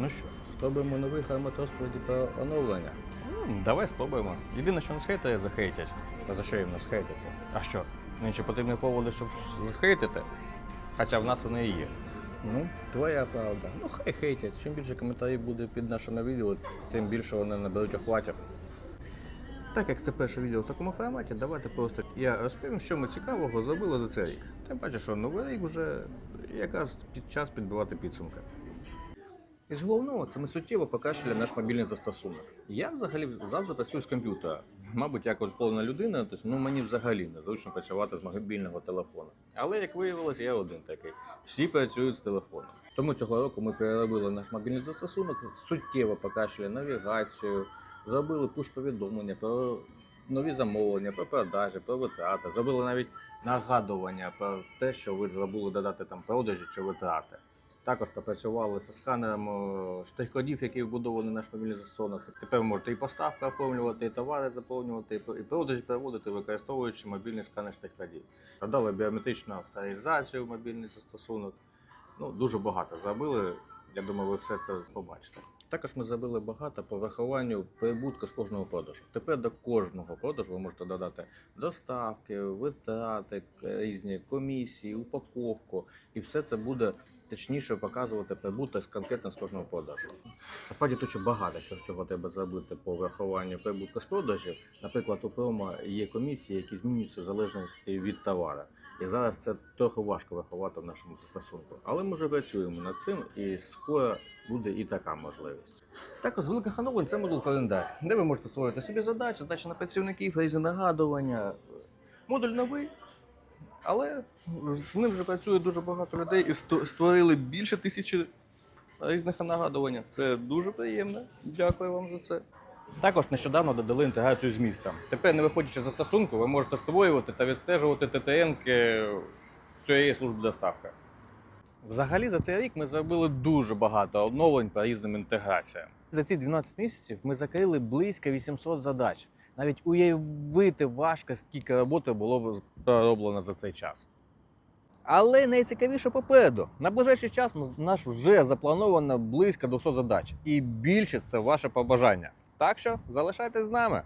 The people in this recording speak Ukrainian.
Ну що, спробуємо новий гармотрозповіді про оновлення. М, Давай спробуємо. Єдине, що нас хейтери захейтять. Та за що їм нас хейтити? А що? Нині потрібні поводи, щоб захейтити? Хоча в нас вони і є. Ну, твоя правда. Ну хай хейтять. Чим більше коментарів буде під нашими відео, тим більше вони наберуть охватів. Так як це перше відео в такому форматі, давайте просто я розповім, що ми цікавого зробили за цей рік. Тим паче, що новий рік вже якраз під час підбивати підсумки. Із головного це ми суттєво покращили наш мобільний застосунок. Я взагалі завжди працюю з комп'ютера. Мабуть, як повна людина, то ну мені взагалі незручно працювати з мобільного телефону. Але як виявилось, я один такий. Всі працюють з телефоном. Тому цього року ми переробили наш мобільний застосунок, суттєво покращили навігацію, зробили пуш-повідомлення про нові замовлення, про продажі, про витрати. Зробили навіть нагадування про те, що ви забули додати там продажі чи витрати. Також попрацювали зі сканером е, штрих-кодів, які вбудовані в наш мобільний застосунок. Тепер можете і поставки оформлювати, і товари заповнювати, і про- продажі переводити, використовуючи мобільний сканер штрих-кодів. Додали біометричну авторизацію в мобільний застосунок. Ну, дуже багато зробили. Я думаю, ви все це побачите. Також ми зробили багато по врахуванню прибутку з кожного продажу. Тепер до кожного продажу ви можете додати доставки, витрати, різні комісії, упаковку, і все це буде точніше показувати прибуток конкретно з кожного продажу. Насправді тут ще багато що чого треба зробити по врахуванню прибутку з продажів. Наприклад, у промо є комісії, які змінюються в залежності від товару. І зараз це трохи важко врахувати в нашому застосунку. Але ми вже працюємо над цим, і скоро буде і така можливість. Також з великих оновлень це модуль календар, де ви можете створити собі задачі, задачі на працівників, різні нагадування. Модуль новий, але з ним вже працює дуже багато людей і створили більше тисячі різних нагадувань. Це дуже приємно. Дякую вам за це. Також нещодавно додали інтеграцію з містом. Тепер, не виходячи з застосунку, ви можете створювати та відстежувати ТТНки цієї служби доставки. Взагалі за цей рік ми зробили дуже багато оновлень по різним інтеграціям. За ці 12 місяців ми закрили близько 800 задач. Навіть уявити важко, скільки роботи було зроблено за цей час. Але найцікавіше попереду. На ближайший час у нас вже заплановано близько 200 задач. І більше це ваше побажання. Так що залишайтесь з нами.